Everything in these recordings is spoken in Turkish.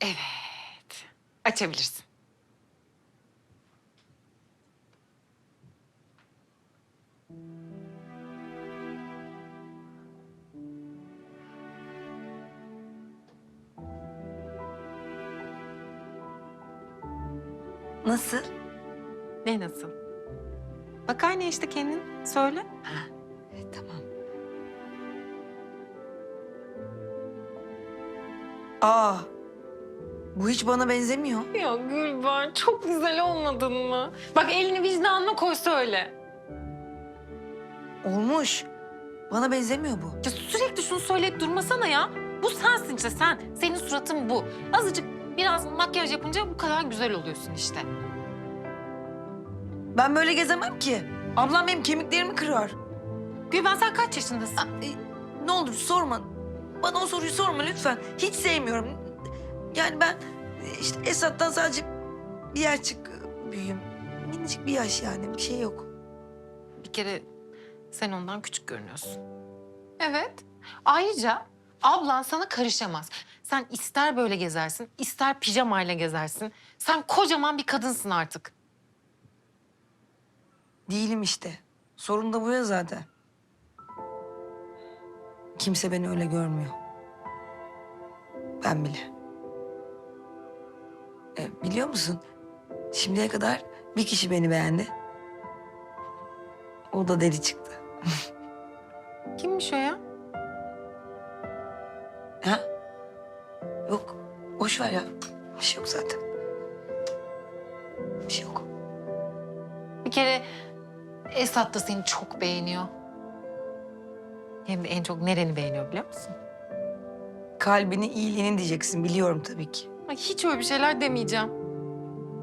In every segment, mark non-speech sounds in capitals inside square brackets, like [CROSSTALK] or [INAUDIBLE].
Evet. Açabilirsin. Nasıl? Ne nasıl? Bak aynı işte kendin. Söyle. E, tamam. Aa, bu hiç bana benzemiyor. Ya Gülben çok güzel olmadın mı? Bak elini vicdanına koy söyle. Olmuş. Bana benzemiyor bu. Ya sürekli şunu söyleyip durmasana ya. Bu sensin işte sen. Senin suratın bu. Azıcık biraz makyaj yapınca bu kadar güzel oluyorsun işte. Ben böyle gezemem ki. Ablam benim kemiklerimi kırar. Gülben sen kaç yaşındasın? Aa, e, ne olur sorma. Bana o soruyu sorma lütfen. Hiç sevmiyorum. Yani ben işte Esat'tan sadece bir yaşçık büyüğüm. Minicik bir yaş yani bir şey yok. Bir kere sen ondan küçük görünüyorsun. Evet. Ayrıca ablan sana karışamaz. Sen ister böyle gezersin, ister pijamayla gezersin. Sen kocaman bir kadınsın artık. Değilim işte. Sorun da bu ya zaten. Kimse beni öyle görmüyor. Ben bile. E, biliyor musun? Şimdiye kadar bir kişi beni beğendi. O da deli çıktı. [LAUGHS] Kimmiş o ya? Ha? Yok. Boş ver ya. Bir şey yok zaten. Bir şey yok. Bir kere Esat da seni çok beğeniyor. Hem de en çok nereni beğeniyor biliyor musun? Kalbini, iyiliğini diyeceksin. Biliyorum tabii ki. Ay hiç öyle bir şeyler demeyeceğim.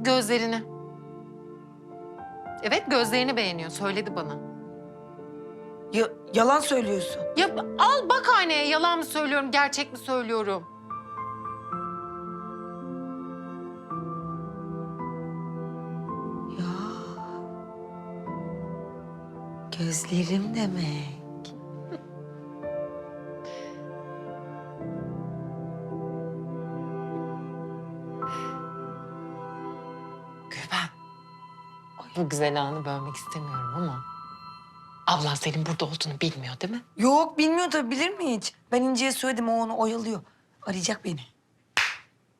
Gözlerini. Evet gözlerini beğeniyor. Söyledi bana. Ya, yalan söylüyorsun. Ya al bak aynaya yalan mı söylüyorum, gerçek mi söylüyorum? Ya. Gözlerim demek. Bu güzel anı bölmek istemiyorum ama... Ablan senin burada olduğunu bilmiyor değil mi? Yok bilmiyor tabii bilir mi hiç? Ben İnci'ye söyledim o onu oyalıyor. Arayacak beni.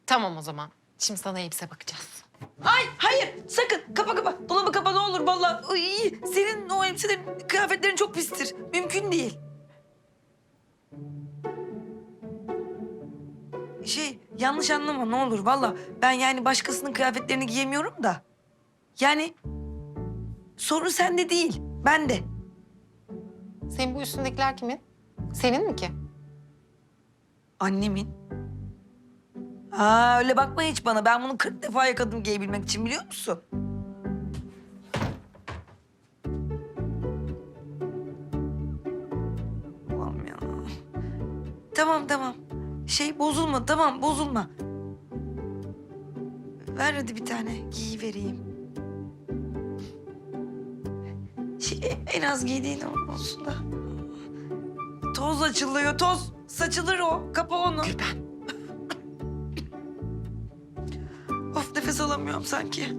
Tamam o zaman. Şimdi sana elbise bakacağız. Ay hayır sakın kapa kapa. Dolabı kapa ne olur vallahi. Ay, senin o elbiselerin kıyafetlerin çok pistir. Mümkün değil. Şey yanlış anlama ne olur vallahi. Ben yani başkasının kıyafetlerini giyemiyorum da. Yani sorun sende değil. Bende. Senin bu üstündekiler kimin? Senin mi ki? Annemin. Ha öyle bakma hiç bana. Ben bunu 40 defa yakadım giyebilmek için biliyor musun? Allah'ım ya. Tamam tamam. Şey bozulma tamam bozulma. Ver hadi bir tane giy [LAUGHS] en az giydiğin olsun da. Toz açılıyor toz. Saçılır o. Kapa onu. Gülben. Of nefes alamıyorum sanki.